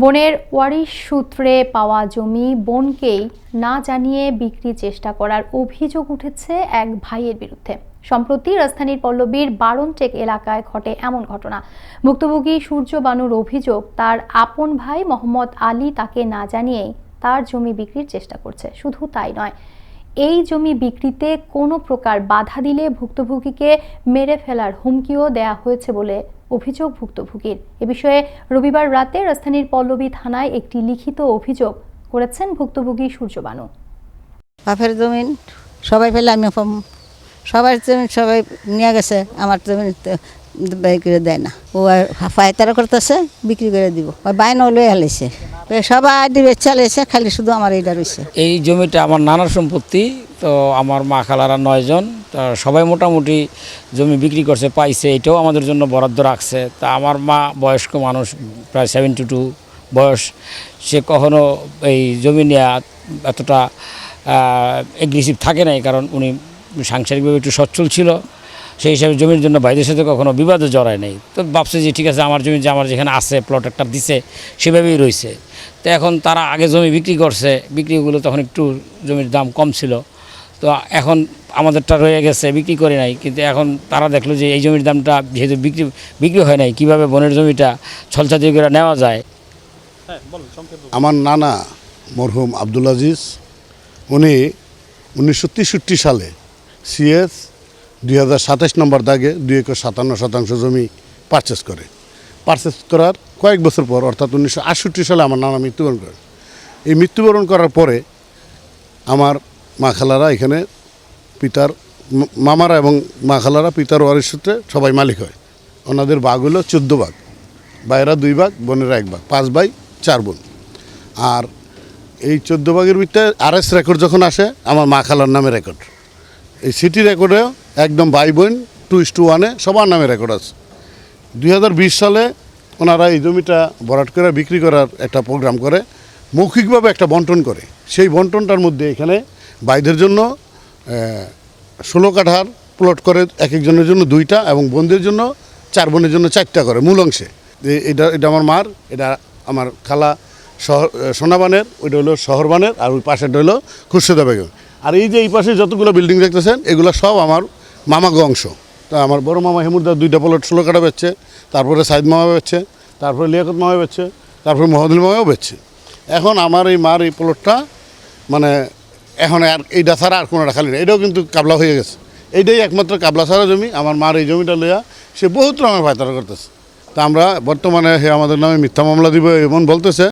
বোনের ওয়ারিশ সূত্রে পাওয়া জমি বোনকেই না জানিয়ে বিক্রি চেষ্টা করার অভিযোগ উঠেছে এক ভাইয়ের বিরুদ্ধে। সম্প্রতি রাজধানীর পল্লবীর বারনটেক এলাকায় ঘটে এমন ঘটনা। ভুক্তভোগী সূর্য বানুর অভিযোগ, তার আপন ভাই মোহাম্মদ আলী তাকে না জানিয়েই তার জমি বিক্রির চেষ্টা করছে। শুধু তাই নয় এই জমি বিক্রিতে কোনো প্রকার বাধা দিলে ভুক্তভোগীকে মেরে ফেলার হুমকিও দেয়া হয়েছে বলে অভিযোগ ভুক্তভোগীর। এ বিষয়ে রবিবার রাতে রাজধানীর পল্লবী থানায় একটি লিখিত অভিযোগ করেছেন ভুক্তভোগী সূর্যবানু। বাপের জমিন সবাই ফেলে আমি সবার জমিন সবাই নিয়ে গেছে, আমার জমিন করে দেয় না। ও আর পায়তারা করতেছে, বিক্রি করে দিব। বাইন লয়ে হালাইছে। সবাই দিবে চালিয়েছে খালি শুধু আমার এইটা রয়েছে এই জমিটা আমার নানার সম্পত্তি, তো আমার মা খালারা নয়জন তা সবাই মোটামুটি জমি বিক্রি করছে, পাইছে, এটাও আমাদের জন্য বরাদ্দ রাখছে। তা আমার মা বয়স্ক মানুষ, প্রায় সেভেন্টি টু বয়স, সে কখনো এই জমি নিয়ে এতটা এগ্রেসিভ থাকে নাই, কারণ উনি সাংসারিকভাবে একটু সচ্ছল ছিল। সেই হিসাবে জমির জন্য ভাইদের সাথে কখনো বিবাদে জড়ায় নেই। তো ভাবছে যে ঠিক আছে, আমার জমি যে আমার যেখানে আছে প্লট একটা দিছে, সেভাবেই রয়েছে তো এখন তারা আগে জমি বিক্রি করছে বিক্রিগুলো তখন একটু জমির দাম কম ছিল। তো এখন আমাদেরটা রয়ে গেছে বিক্রি করে নাই। কিন্তু এখন তারা দেখল যে এই জমির দামটা যেহেতু বিক্রি বিক্রি হয় নাই কীভাবে বনের জমিটা ছলছাতি করে নেওয়া যায়? আমার নানা মরহুম আব্দুল আজিজ উনি উনিশশো তেষট্টি সালে সিএস দুই হাজার সাতাশ নম্বর দাগে দুই একর সাতান্ন শতাংশ জমি পারচেস করে। পারচেস করার কয়েক বছর পর, অর্থাৎ উনিশশো আটষট্টি সালে আমার নানা মৃত্যুবরণ করে। এই মৃত্যুবরণ করার পরে আমার মা খালারা এখানে পিতার মামারা এবং মা খালারা পিতার ওয়ারিশ সূত্রে সবাই মালিক হয়। ওনাদের বাঘ হলো চোদ্দ ভাগ বাইরা দুই ভাগ বোনেরা এক ভাগ পাঁচ বাই চার বোন। আর এই চোদ্দ ভাগের ভিতরে আর এস রেকর্ড যখন আসে, আমার মা খালার নামে রেকর্ড এই সিটি রেকর্ডেও একদম বাই বোন টু ইস টু ওয়ানে সবার নামে রেকর্ড আছে। দুই হাজার বিশ সালে ওনারা এই জমিটা ভরাট করে বিক্রি করার একটা প্রোগ্রাম করে, মৌখিকভাবে একটা বন্টন করে। সেই বন্টনটার মধ্যে এখানে বাইদের জন্য ষোলো কাঠার প্লট করে এক একজনের জন্য দুইটা এবং বোনদের জন্য চার বোনের জন্য চারটা করে মূল অংশে। এটা এটা আমার মার, এটা আমার খালা শহর সোনাবানের, ওইটা হলো শহরবানের, আর ওই পাশেরটা হলো খুরশেদা বেগম। আর এই যে এই পাশে যতগুলো বিল্ডিং দেখতেছেন, এগুলো সব আমার মামাগো অংশ। তা আমার বড় মামা হেমুরদার দুইটা প্লট ষোলো কাটা বেচছে, তারপরে সাইদ মামা বেচছে, তারপরে লিয়াকত মামা বেচছে, তারপরে মহাদুল মামাও বেচছে। এখন আমার এই মার এই প্লটটা মানে এখন আর এইটা ছাড়া আর কোনোটা খালি নেই এটাও কিন্তু কাবলা হয়ে গেছে। এইটাই একমাত্র কাবলা ছাড়া জমি, আমার মার এই জমিটা লইয়া সে বহুত রঙের ফায়তারা করতেছে। তা আমরা বর্তমানে আমাদের নামে মিথ্যা মামলা দিব, এমন বলতেছে।